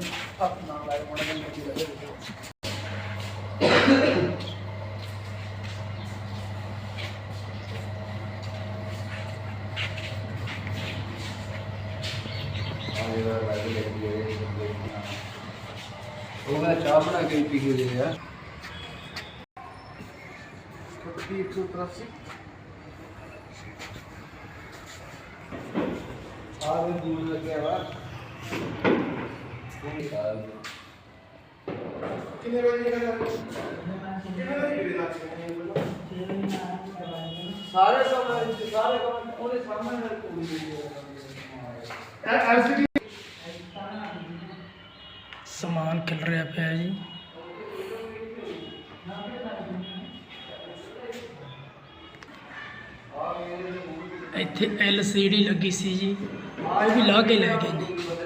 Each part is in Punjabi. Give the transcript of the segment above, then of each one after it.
ਥੋੜਾ ਹੱਥ ਨਾਲ ਲਾਇਆ ਥੋੜਾ ਜਿਹਾ ਮਿੱਟੀ ਲੱਗੇ ਉਹ ਮੈਂ ਚਾਹ ਬਣਾ ਕੇ ਪੀ ਕੇ ਦੇ ਆ ਛੋਟੀ 183 ਆ ਵੀ ਦੂਰ ਲੱਗਿਆ ਵਾ ਕਿੰਨੇ ਵਜੇ ਦੀ ਗੱਲ ਕਿੰਨੇ ਵਜੇ ਦੀ ਗੱਲ ਸਾਰੇ ਕੰਮ ਸਾਰੇ ਕੰਮ ਉਹਦੇ ਸਾਹਮਣੇ ਪੂਰੀ ਐਲਸੀਡੀ ਸਮਾਨ ਖਿਲ ਰਿਹਾ ਪਿਆ ਜੀ ਇੱਥੇ LCD ਲੱਗੀ ਸੀ ਜੀ ਉਹ ਵੀ ਲਾ ਕੇ ਲੈ ਗਏ ਜੀ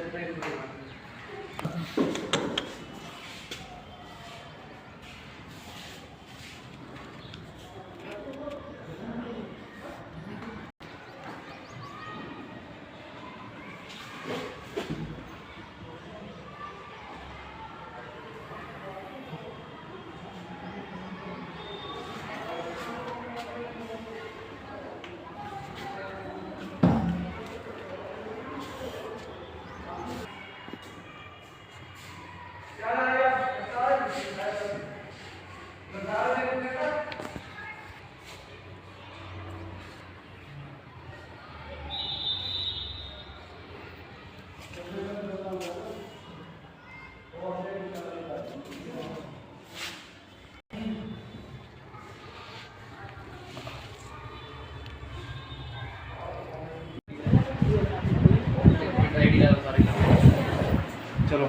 ਚਲੋ।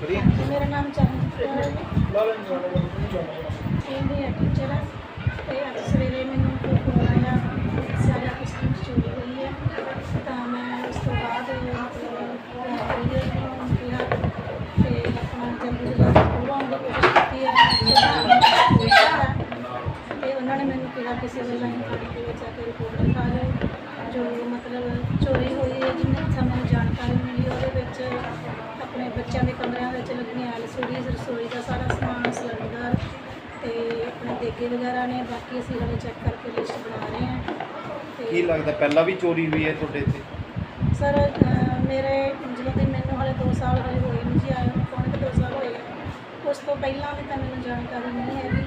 ਕਰੀਏ ਮੇਰਾ ਨਾਮ ਚਰਨਜੀਤ ਕੌਰ ਹੈ ਕਹਿੰਦੀ ਹੈ ਟੀਚਰ ਹੈ ਤੇ ਅੱਜ ਸਵੇਰੇ ਮੈਨੂੰ ਫੋਨ ਆਇਆ ਸਾਡਾ ਕਿਸਮ ਚੋਰੀ ਹੋਈ ਹੈ। ਤਾਂ ਮੈਂ ਉਸ ਤੋਂ ਬਾਅਦ ਮਤਲਬ ਕਰੀਏ ਕਿਹਾ, ਤੇ ਆਪਣਾ ਜਲਦੀ ਜਲਦੀ ਪੂਰਾਉਣ ਦੀ ਕੋਸ਼ਿਸ਼ ਕੀਤੀ ਹੈ ਸੁਧਾਰਨ ਦੀ ਕੋਸ਼ਿਸ਼ ਹੈ ਤੇ ਉਹਨਾਂ ਨੇ ਮੈਨੂੰ ਕਿਹਾ, ਕਿਸੇ ਵੇਲੇ ਤੁਹਾਡੇ ਕੋਲ ਜਾ ਕੇ ਰਿਪੋਰਟ ਲਿਖਾ ਲਿਓ ਜੋ ਮਤਲਬ ਚੋਰੀ ਹੋਈ ਹੈ, ਜਿੰਨੇ ਸਾਨੂੰ ਬੱਚਿਆਂ ਦੇ ਕਮਰਿਆਂ ਵਿੱਚ ਲੱਗੀਆਂ ਐਲਸੀਡੀਜ਼ ਰਸੋਈ ਦਾ ਸਾਰਾ ਸਮਾਨ ਸਿਲੰਡਰ ਤੇ ਆਪਣੇ ਦੇਗੇ ਵਗੈਰਾ ਨੇ ਬਾਕੀ ਅਸੀਂ ਹਲੇ ਚੈੱਕ ਕਰਕੇ ਲਿਸਟ ਬਣਾ ਰਹੇ ਹਾਂ। ਕੀ ਤੇ ਲੱਗਦਾ ਪਹਿਲਾਂ ਵੀ ਚੋਰੀ ਹੋਈ ਹੈ ਤੁਹਾਡੇ ਇੱਥੇ? ਸਰ ਅਹ, ਮੇਰੇ ਜਦੋਂ ਦੀ ਮੈਨੂੰ ਹਲੇ 2 ਸਾਲ ਹਲੇ ਹੋਏ ਨੂੰ ਜੀ ਆਏ ਨੂੰ ਪੌਣੇ ਕੁ ਦੋ ਸਾਲ ਹੋਏ ਆ। ਉਸ ਤੋਂ ਪਹਿਲਾਂ ਵੀ ਤਾਂ ਮੈਨੂੰ ਜਾਣਕਾਰੀ ਨਹੀਂ ਹੈਗੀ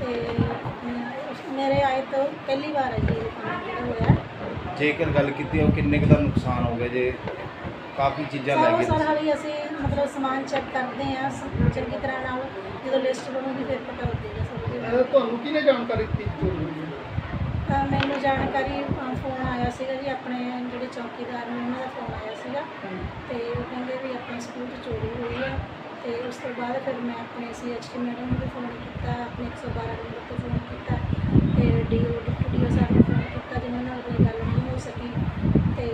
ਤੇ ਮੇਰੇ ਆਏ ਤੋਂ ਪਹਿਲੀ ਵਾਰ ਹੈ ਜੀ ਇਹ ਕੰਮ ਜਿਹੜਾ ਹੋਇਆ। ਜੇਕਰ ਗੱਲ ਕੀਤੀ ਉਹ ਕਿੰਨੇ ਕੁ ਦਾ ਨੁਕਸਾਨ ਹੋ ਗਿਆ ਜੇ ਕਾਫੀ ਚੀਜ਼ਾਂ ਲੈ ਸਾਰਾ ਗਏ ਸਾਰਾ। ਹਾਲੀ ਅਸੀਂ ਮਤਲਬ ਸਮਾਨ ਚੈੱਕ ਕਰਦੇ ਹਾਂ ਸ- ਚੰਗੀ ਤਰ੍ਹਾਂ ਨਾਲ ਜਦੋਂ ਲਿਸਟ ਬਣੂਗੀ ਫਿਰ ਪਤਾ ਲੱਗੇਗਾ ਸਭ ਤੁਹਾਨੂੰ ਕਿਹਨੇ ਜਾਣਕਾਰੀ ਦਿੱਤੀ ਚੋਰੀ ਹੋਈ ਹੈ? ਤਾਂ ਮੈਨੂੰ ਜਾਣਕਾਰੀ ਫੋਨ ਆਇਆ ਸੀਗਾ ਜੀ ਆਪਣੇ ਜਿਹੜੇ ਚੌਕੀਦਾਰ ਨੇ ਉਹਨਾਂ ਦਾ ਫੋਨ ਆਇਆ ਸੀਗਾ ਤੇ ਉਹ ਕਹਿੰਦੇ ਵੀ ਆਪਣੇ ਸਕੂਲ 'ਚ ਚੋਰੀ ਹੋਈ ਹੈ ਤੇ ਉਸ ਤੋਂ ਬਾਅਦ ਫਿਰ ਮੈਂ ਆਪਣੇ ਸੀਐਚਟੀ ਮੈਡਮ ਨੂੰ ਵੀ ਫੋਨ ਕੀਤਾ ਆਪਣੇ 112 ਨੰਬਰ ਤੇ ਫੋਨ ਕੀਤਾ ਤੇ ਡੀਓ ਡਿਪਟੀ ਡੀਓ ਸਾਹਿਬ ਨੂੰ ਫੋਨ ਕੀਤਾ ਜਿਨ੍ਹਾਂ ਨਾਲ ਕੋਈ ਗੱਲ ਨਹੀਂ ਹੋ ਸਕੀ ਤੇ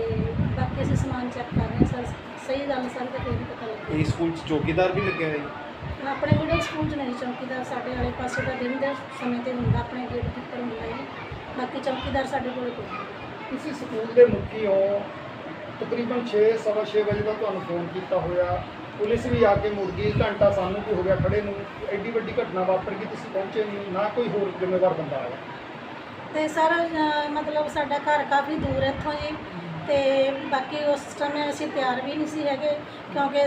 ਬਾਕੀ ਅਸੀਂ ਸਮਾਨ ਚੈੱਕ ਕਰ ਰਹੇ ਹਾਂ ਸਰ ਸਹੀ ਗੱਲ ਸਰ ਤੇ ਪਤਾ ਇਹ ਸਕੂਲ 'ਚ ਚੌਕੀਦਾਰ ਵੀ ਲੱਗਿਆ ਹੋਇਆ ਜੀ? ਆਪਣੇ ਮਿਡਲ ਸਕੂਲ 'ਚ ਨਹੀਂ ਚੌਕੀਦਾਰ ਸਾਡੇ ਵਾਲੇ ਪਾਸੇ ਦਾ ਦਿਨ ਦੇ ਸਮੇਂ ਤੇ ਹੁੰਦਾ ਆਪਣੇ ਗੇਟ ਕੀਪਰ ਹੁੰਦਾ ਹੈ ਬਾਕੀ ਚੌਕੀਦਾਰ ਸਾਡੇ ਕੋਲ ਕੋਈ ਨਹੀਂ। ਤੁਸੀਂ ਸਕੂਲ ਦੇ ਮੁਖੀ ਹੋ। ਤਕਰੀਬਨ 6:30 ਵਜੇ ਦਾ ਤੁਹਾਨੂੰ ਫੋਨ ਕੀਤਾ ਹੋਇਆ। ਪੁਲਿਸ ਵੀ ਆ ਕੇ ਮੁੜ ਗਈ ਘੰਟਾ ਸਾਨੂੰ ਵੀ ਹੋ ਗਿਆ ਖੜੇ ਨੂੰ। ਐਡੀ ਵੱਡੀ ਘਟਨਾ ਵਾਪਰ ਗਈ ਤੁਸੀਂ ਪਹੁੰਚੇ ਨਹੀਂ। ਨਾ ਕੋਈ ਹੋਰ ਜ਼ਿੰਮੇਵਾਰ ਬੰਦਾ ਆਇਆ। ਤੇ ਸਰ ਅਹ, ਮਤਲਬ ਸਾਡਾ ਘਰ ਕਾਫੀ ਦੂਰ ਹੈ ਇੱਥੋਂ ਜੀ। ਤੇ ਬਾਕੀ ਉਸ ਸਮੇਂ ਅਸੀਂ ਤਿਆਰ ਵੀ ਨਹੀਂ ਸੀ ਹੈਗੇ ਕਿਉਂਕਿ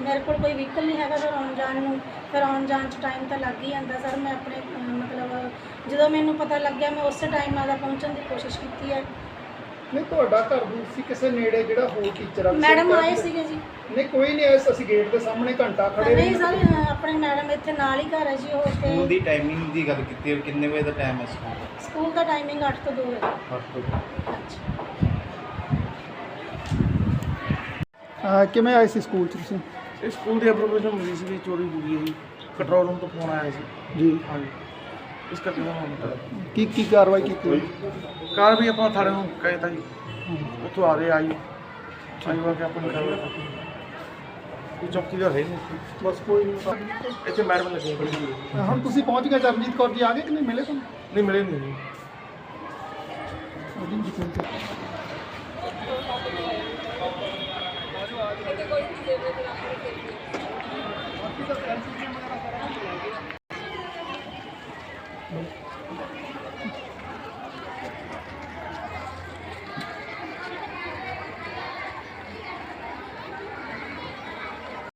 ਮੇਰੇ ਕੋਲ ਕੋਈ ਵਹੀਕਲ ਨਹੀਂ ਹੈਗਾ ਫਿਰ ਆਉਣ ਜਾਣ ਨੂੰ। ਫਿਰ ਆਉਣ ਜਾਣ 'ਚ ਟਾਈਮ ਤਾਂ ਲੱਗ ਹੀ ਜਾਂਦਾ ਸਰ ਮੈਂ ਆਪਣੇ ਮਤਲਬ ਜਦੋਂ ਮੈਨੂੰ ਪਤਾ ਲੱਗਿਆ ਮੈਂ ਉਸੇ ਟਾਈਮ ਆਦਾ ਪਹੁੰਚਣ ਦੀ ਕੋਸ਼ਿਸ਼ ਕੀਤੀ ਹੈ। ਨਹੀਂ ਤੁਹਾਡਾ ਘਰ ਦੂਰ ਸੀ ਕਿਸੇ ਨੇੜੇ ਜਿਹੜਾ ਹੋਰ ਟੀਚਰ ਆ ਮੈਡਮ ਆਏ ਸੀਗੇ ਜੀ। ਨਹੀਂ ਕੋਈ ਨਹੀਂ ਆਇਆ ਅਸੀਂ ਗੇਟ ਦੇ ਸਾਹਮਣੇ ਘੰਟਾ ਖੜੇ ਨਹੀਂ ਰਹੇ ਸਰ ਅਹ, ਆਪਣੇ ਮੈਡਮ ਇੱਥੇ ਨਾਲ ਹੀ ਘਰ ਹੈ ਜੀ ਉਹ ਸਕੂਲ ਤੇ ਦੀ ਟਾਈਮਿੰਗ ਦੀ ਗੱਲ ਕੀਤੀ ਹੈ ਕਿੰਨੇ ਵਜੇ ਦਾ ਟਾਈਮ ਹੈ ਸਕੂਲ? ਦਾ ਸਕੂਲ ਦਾ ਟਾਈਮਿੰਗ 8 ਤੋਂ 2 ਹੈ। ਅੱਠ ਤੋਂ ਕਿਵੇਂ ਆਏ ਸੀ ਸਕੂਲ ਚ ਤੁਸੀਂ? ਇਹ ਸਕੂਲ ਦੀ ਐਪਲੀਕੇਸ਼ਨ ਮਿਲੀ ਸੀ ਵੀ ਚੋਰੀ ਹੋ ਗਈ ਹੈ ਜੀ। ਕੰਟਰੋਲ ਰੂਮ ਤੋਂ ਫੋਨ ਆਇਆ ਸੀ। ਜੀ। ਹਾਂਜੀ। ਇਸ ਕਰਕੇ ਮੈਂ ਹੁਣ ਕੀ ਕੀ ਕਾਰਵਾਈ ਕੀਤੀ? ਕਾਰ ਵੀ ਆਪਾਂ ਥਾਣੇ ਨੂੰ ਕਹੇ ਤਾਂ ਜੀ। ਉੱਥੋਂ ਆ ਰਹੇ ਆਈ ਆਈ ਵਾ ਕੇ ਆਪਣੀ ਕਾਰਵਾਈ ਕੀਤੀ ਇਹ ਚੌਕੀਦਾਰ ਹੈ ਨਹੀਂ। ਬਸ ਕੋਈ ਨਹੀਂ ਇੱਥੇ ਮੈਡਮ ਲੱਗੇ ਬੜੀ ਜੀ ਹੁਣ ਤੁਸੀਂ ਪਹੁੰਚ ਗਏ ਚਰਨਜੀਤ ਕੌਰ ਜੀ ਆ ਗਏ ਕਿ ਨਹੀਂ? ਮਿਲੇ ਤੁਹਾਨੂੰ? ਨਹੀਂ ਮਿਲੇ ਨਹੀਂ ਜੀ। Thank you.